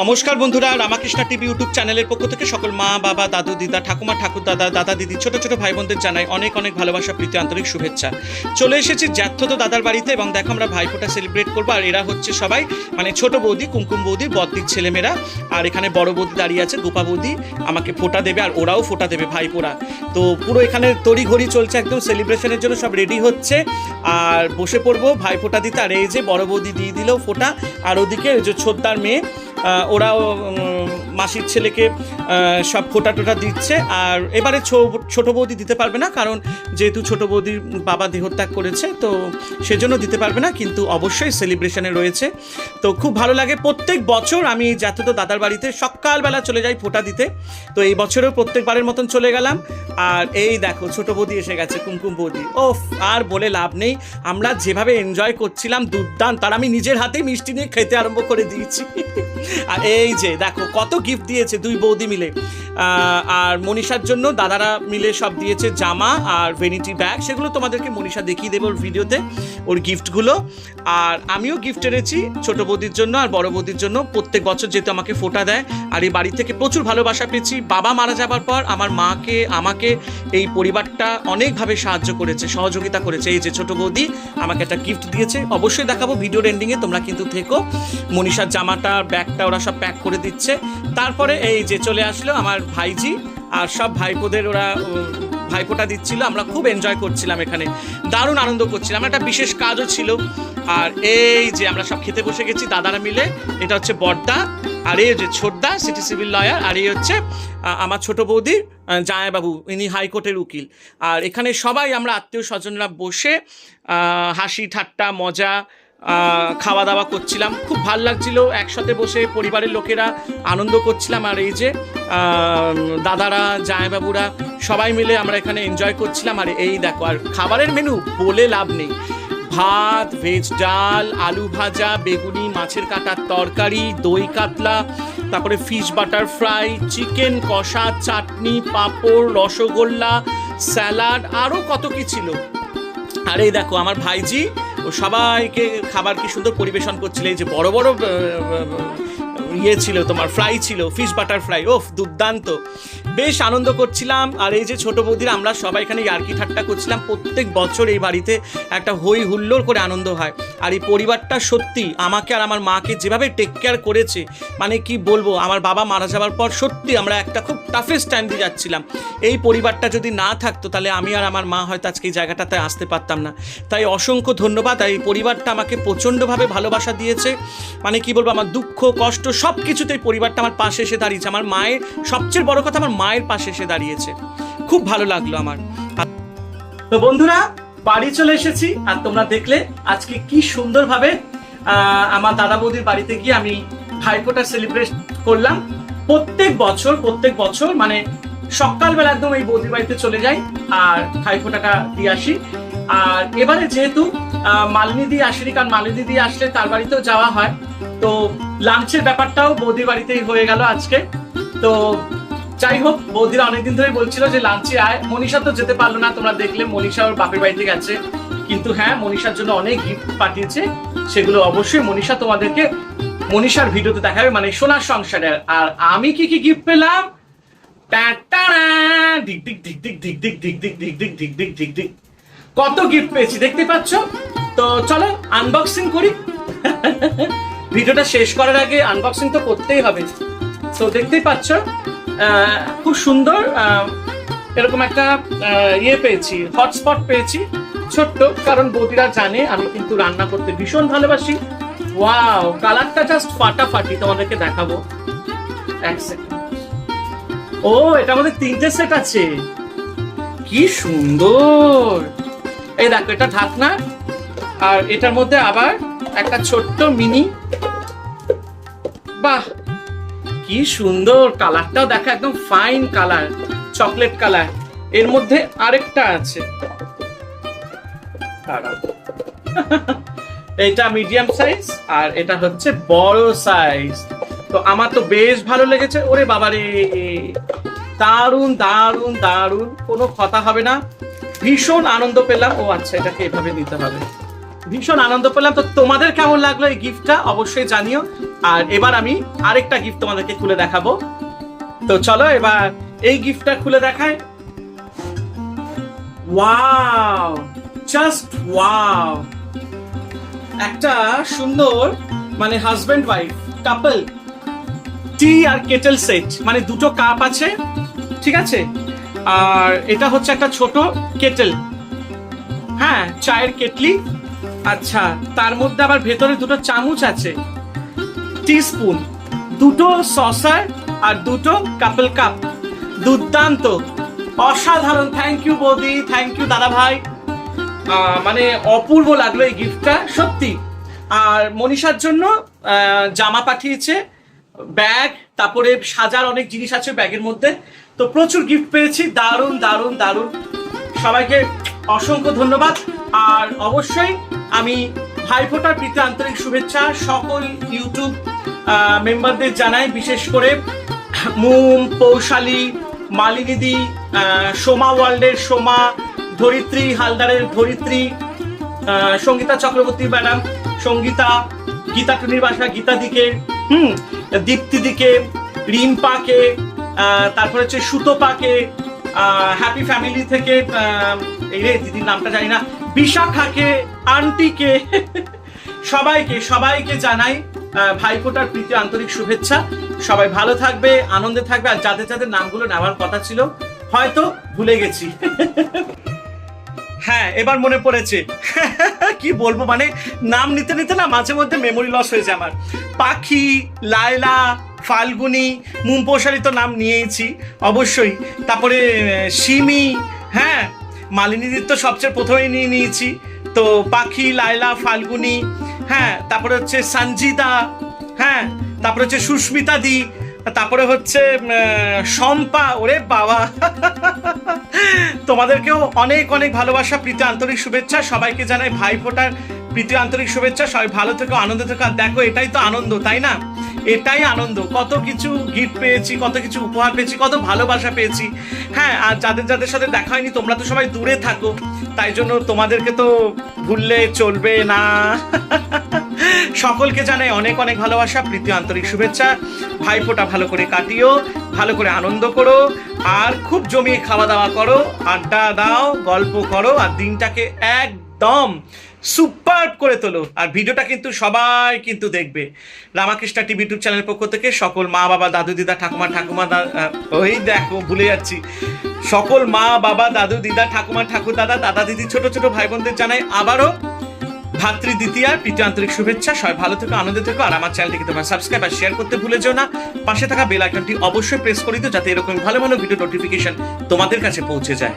নমস্কার বন্ধুরা, Ramakrishna TV YouTube চ্যানেলের পক্ষ থেকে সকল মা, বাবা, দাদু, দিদা, ঠাকুমা ঠাকুর দাদা দাদা, দিদি, ছোট ছোট ভাই বোনদের জানাই অনেক অনেক ভালোবাসা, প্রীতি, আন্তরিক শুভেচ্ছা। চলে এসেছি জ্যাঠত দাদার বাড়িতে এবং দেখো আমরা ভাইফোঁটা সেলিব্রেট করব আর এরা হচ্ছে সবাই মানে ছোট বৌদি, কুমকুম বৌদি বদ্দিক ছেলেমেয়েরা আর এখানে বড় বৌদি দাঁড়িয়ে আছে, গোপা বৌদি আমাকে ফোঁটা দেবে আর ওরাও ফোঁটা দেবে ভাইপোরা তো পুরো এখানে তড়ি ঘড়ি চলছে একদম সেলিব্রেশনের জন্য, সব রেডি হচ্ছে আর বসে পড়ব ভাই ফোঁটা দিতে। আর এই যে বড় বৌদি দিয়ে দিলেও ফোঁটা, আর ওদিকে যে ছোদ্দার মেয়ে ওরাও মাসির ছেলেকে সব ফোটা টোটা দিচ্ছে। আর এবারে ছোট বৌদি দিতে পারবে না, কারণ যেহেতু ছোট বৌদির বাবা দেহত্যাগ করেছে, তো সেজন্য দিতে পারবে না, কিন্তু অবশ্যই সেলিব্রেশনে রয়েছে। তো খুব ভালো লাগে প্রত্যেক বছর আমি যাতে তো দাদার বাড়িতে সকালবেলা চলে যাই ফোটা দিতে, তো এই বছরেও প্রত্যেকবারের মতন চলে গেলাম। আর এই দেখো, ছোট বৌদি এসে গেছে, কুমকুম বৌদি। ওফ, আর বলে লাভ নেই, আমরা যেভাবে এনজয় করছিলাম দুর্দান্ত তার আমি নিজের হাতেই মিষ্টি নিয়ে খেতে আরম্ভ করে দিয়েছি। আর এই যে, দেখো, কত গিফট দিয়েছে দুই বৌদি মিলে। আর মনীষার জন্য দাদারা মিলে সব দিয়েছে জামা আর ভেনিটি ব্যাগ সেগুলো তোমাদেরকে মনীষা দেখিয়ে দেবো ওর ভিডিওতে, ওর গিফটগুলো আর আমিও গিফট এনেছি ছোট বৌদির জন্য আর বড় বৌদির জন্য। প্রত্যেক বছর যেহেতু আমাকে ফোটা দেয়, আর এই বাড়ি থেকে প্রচুর ভালোবাসা পেয়েছি। বাবা মারা যাবার পর আমার মাকে, আমাকে এই পরিবারটা অনেকভাবে সাহায্য করেছে, সহযোগিতা করেছে। এই যে ছোট বৌদি আমাকে একটা গিফট দিয়েছে। অবশ্যই দেখাবো ভিডিওর এন্ডিংয়ে তোমরা কিন্তু থেকো। মনীষার জামাটা ব্যাগটা ওরা সব প্যাক করে দিচ্ছে। তারপরে এই যে চলে আসলো আমার ভাইজি আর সব ভাইপোদের ওরা ভাইপোটা দিচ্ছিল। আমরা খুব এনজয় করছিলাম এখানে। দারুণ আনন্দ করছিলাম। একটা বিশেষ কাজও ছিল। আর এই যে আমরা সব খেতে বসে গেছি দাদারা মিলে এটা হচ্ছে বর্দা। আর এই যে ছোটদা সিটি সিভিল লয়ার আর এই হচ্ছে আমার ছোট বৌদি আহ, ইনি হাইকোর্টের উকিল। আর এখানে সবাই আমরা আত্মীয় স্বজনরা বসে হাসি ঠাট্টা মজা খাওয়া দাওয়া করছিলাম। খুব ভালো লাগছিল। একসাথে বসে পরিবারের লোকেরা আনন্দ করছিলাম। আর এই যে দাদারা, জামাইবাবুরা সবাই মিলে আমরা এখানে এনজয় করছিলাম। আর এই দেখো, আর খাবারের মেনু বলে লাভ নেই। ভাত ভেজ ডাল, আলু ভাজা, বেগুনি, মাছের কাটার তরকারি, দই কাতলা, তারপরে ফিশ বাটার ফ্রাই চিকেন কষা, চাটনি, পাঁপড়, রসগোল্লা স্যালাড আরও কত কি ছিল। আর এই দেখো, আমার ভাইজি ও সবাইকে খাবার কি সুন্দর পরিবেশন করছিল। এই যে বড় বড় ইয়ে ছিল, তোমার ফ্রাই ছিল ফিশ বাটার ফ্রাই ওফ, দুর্দান্ত। বেশ আনন্দ করছিলাম, আর এই যে ছোট বৌদিরা, আমরা সবাই এখানে ইয়ার্কি ঠাট্টা করছিলাম, প্রত্যেক বছর এই বাড়িতে একটা হই হুল্লোড় করে আনন্দ হয়। আর এই পরিবারটা সত্যি আমাকে আর আমার মাকে যেভাবে টেক কেয়ার করেছে মানে কি বলব, আমার বাবা মারা যাওয়ার পর সত্যি আমরা একটা খুব টাফেস্ট টাইম দিয়ে যাচ্ছিলাম। এই পরিবারটা যদি না থাকতো, তাহলে আমি আর আমার মা হয়তো আজকে এই জায়গাটাতে আসতে পারতাম না। তাই অসংখ্য ধন্যবাদ, আর এই পরিবারটা আমাকে প্রচণ্ডভাবে ভালোবাসা দিয়েছে। মানে কি বলব, আমার দুঃখ, কষ্ট সব কিছুতেই পরিবারটা আমার পাশে এসে দাঁড়িয়েছে। আমার মায়ের, সবচেয়ে বড় কথা আমার মায়ের পাশে এসে দাঁড়িয়েছে। খুব ভালো লাগল আমার। তো বন্ধুরা, বাড়ি চলে এসেছি, আর তোমরা দেখলে আজকে কি সুন্দরভাবে আমার দাদা বৌদির বাড়িতে গিয়ে আমি ভাইফোঁটা সেলিব্রেট করলাম। প্রত্যেক বছর প্রত্যেক বছর মানে সকালবেলা একদম এই বৌদির বাড়িতে চলে যাই, আর ভাইফোঁটাটা দিয়ে আসি। আর এবারে যেহেতু মালিনী দিয়ে আসিনি, কারণ মালিনী দিয়ে আসলে তার বাড়িতেও যাওয়া হয়, তো লাঞ্চের ব্যাপারটাও বৌদির বাড়িতেই হয়ে গেল আজকে তো যাই হোক বৌদিরা অনেকদিন ধরে বলছিল যে লাঞ্চে আয় মনীষা তো যেতে পারল না তোমরা দেখলে মনীষা ওর বাপের বাড়িতে গেছে কিন্তু হ্যাঁ মনীষার জন্য অনেক গিফট পাঠিয়েছে সেগুলো অবশ্যই মনীষা তোমাদেরকে মনীষার ভিডিওতে দেখাবে মানে সোনার সংসারে আর আমি কি কি গিফট পেলাম! ডিক ডিক ডিক ডিক ডিক ডিক ডিক ডিক ডিক ডিক ডিক ডিক ডিক ডিক কত গিফট পেয়েছি দেখতে পাচ্ছ তো চলো আনবক্সিং করি ভিডিওটা শেষ করার আগে আনবক্সিং তো করতেই হবে। তো দেখতেই পাচ্ছ খুব সুন্দর এরকম একটা ইয়ে পেয়েছি হটস্পট পেয়েছি, ছোট্ট, কারণ বৌদিরা জানে, আমি কিন্তু রান্না করতে ভীষণ ভালোবাসি। ওয়াও কালারটা জাস্ট ফাটাফাটি, তোমাদেরকে দেখাবো। এক সেকেন্ড ও, এটা আমাদের তিনটে সেট আছে। কি সুন্দর! এই দেখো, এটা ঢাকনা, আর এটার মধ্যে আবার একটা ছোট্ট মিনি বাহ! কি সুন্দর কালারটাও দেখা একদম ফাইন কালার চকলেট কালার। এর মধ্যে আরেকটা আছে। এটা মিডিয়াম সাইজ আর এটা হচ্ছে বড় সাইজ তো আমার তো বেশ ভালো লেগেছে। ওরে বাবারে দারুণ দারুণ দারুণ কোনো কথা হবে না। ভীষণ আনন্দ পেলাম। ও আচ্ছা এটাকে এভাবে দিতে হবে। ভীষণ আনন্দ পেলাম। তো তোমাদের কেমন লাগল এই গিফটটা অবশ্যই জানিও। আর এবার আমি আরেকটা গিফট তোমাদেরকে খুলে দেখাবো। তো চলো এবার এই গিফটটা খুলে দেখাই। ওয়াও জাস্ট ওয়াও একটা সুন্দর মানে হাজবেন্ড ওয়াইফ কাপল টি আর কেটেল সেট মানে দুটো কাপ আছে, ঠিক আছে? আর এটা হচ্ছে একটা ছোট কেটেল হ্যাঁ চায়ের কেটলি। আচ্ছা তার মধ্যে আবার ভেতরে দুটো চামচ আছে। টিস্পুন। দুটো সসার আর দুটো কাপল কাপ। দুর্দান্ত। অসাধারণ। থ্যাংক ইউ বৌদি। থ্যাংক ইউ দাদা ভাই মানে অপূর্ব লাগল এই গিফটটা সত্যি। আর মনীষার জন্য জামা পাঠিয়েছে, ব্যাগ, তারপরে সাজার অনেক জিনিস আছে ব্যাগের মধ্যে। তো প্রচুর গিফট পেয়েছি। দারুণ দারুণ দারুণ। সবাইকে অসংখ্য ধন্যবাদ। আর অবশ্যই আমি ভাইফোঁটার প্রীতি আন্তরিক শুভেচ্ছা। সকল ইউটিউব মেম্বারদের জানাই, বিশেষ করে মুম, পৌশালী, মালিনীদি সোমা ওয়ার্ল্ডের সোমা, ধরিত্রী, হালদারের ধরিত্রী সঙ্গীতা চক্রবর্তী ম্যাডাম, সঙ্গীতা, গীতা টুনির বাসা, গীতা দিকে, হুম, দীপ্তি দিকে, রিম্পাকে তারপরে হচ্ছে সুতোপাকে হ্যাপি ফ্যামিলি থেকে এই রে দিদির নামটা জানি না, বিশাখাকে, আন্টিকে, সবাইকে সবাইকে জানাই ভাইফোঁটার প্রীতি আন্তরিক শুভেচ্ছা। সবাই ভালো থাকবে, আনন্দে থাকবে, আর যাদের যাদের নামগুলো নেওয়ার কথা ছিল, হয়তো ভুলে গেছি। হ্যাঁ এবার মনে পড়েছে। কি বলব মানে নাম নিতে নিতে না মাঝে মধ্যে মেমোরি লস হয়েছে আমার। পাখি, লায়লা, ফাল্গুনি মুমপোশারি তো নাম নিয়েইছি, অবশ্যই। তারপরে সিমি হ্যাঁ মালিনীদির তো সবচেয়ে প্রথমেই নিয়ে নিয়েছি। তো পাখি, লায়লা, ফাল্গুনি হ্যাঁ তারপরে হচ্ছে সঞ্জিতা হ্যাঁ তারপরে হচ্ছে সুস্মিতা দি, তারপরে হচ্ছে শম্পা, ওরে বাবা। তোমাদেরকেও অনেক অনেক ভালোবাসা, প্রীতি, আন্তরিক শুভেচ্ছা। সবাইকে জানাই ভাইফোঁটার প্রীতি আন্তরিক শুভেচ্ছা, সবাই ভালো থেকো, আনন্দ থেকো। দেখো, এটাই তো আনন্দ, তাই না? এটাই আনন্দ। কত কিছু গিফট পেয়েছি, কত কিছু উপহার পেয়েছি, কত ভালোবাসা পেয়েছি। হ্যাঁ আর যাদের যাদের সাথে দেখা হয়নি, তোমরা তো সবাই দূরে থাকো। তাই জন্য তোমাদেরকে তো ভুললে চলবে না। সকলকে জানাই অনেক অনেক ভালোবাসা, প্রীতি আন্তরিক শুভেচ্ছা। ভাইফোঁটা ভালো করে কাটিও, ভালো করে আনন্দ করো, আর খুব জমিয়ে খাওয়া দাওয়া করো, আড্ডা দাও, গল্প করো, আর দিনটাকে একদম সুপার করে তোলো। আর ভিডিওটা কিন্তু সবাই কিন্তু দেখবে। রামাকৃষ্ণ টিভি ইউটিউব চ্যানেলের পক্ষ থেকে সকল মা, বাবা, দাদু, দিদা, ঠাকুমা ঠাকুমা ওই দেখো, ভুলে যাচ্ছি। সকল মা, বাবা, দাদু, দিদা, ঠাকুমা, ঠাকুর দাদা দাদা, দিদি, ছোট ছোট ভাই বোনদের জানাই আবারও ভাতৃ দ্বিতীয়ার প্রীতি আন্তরিক শুভেচ্ছা। সবাই ভালো থেকো, আনন্দে থেকো, আর আমার চ্যানেলটিকে তোমরা সাবস্ক্রাইব আর শেয়ার করতে ভুলে যেও না। পাশে থাকা বেল আইকনটি অবশ্যই প্রেস করে দিও, যাতে এরকম ভালো ভালো ভিডিও নোটিফিকেশন তোমাদের কাছে পৌঁছে যায়।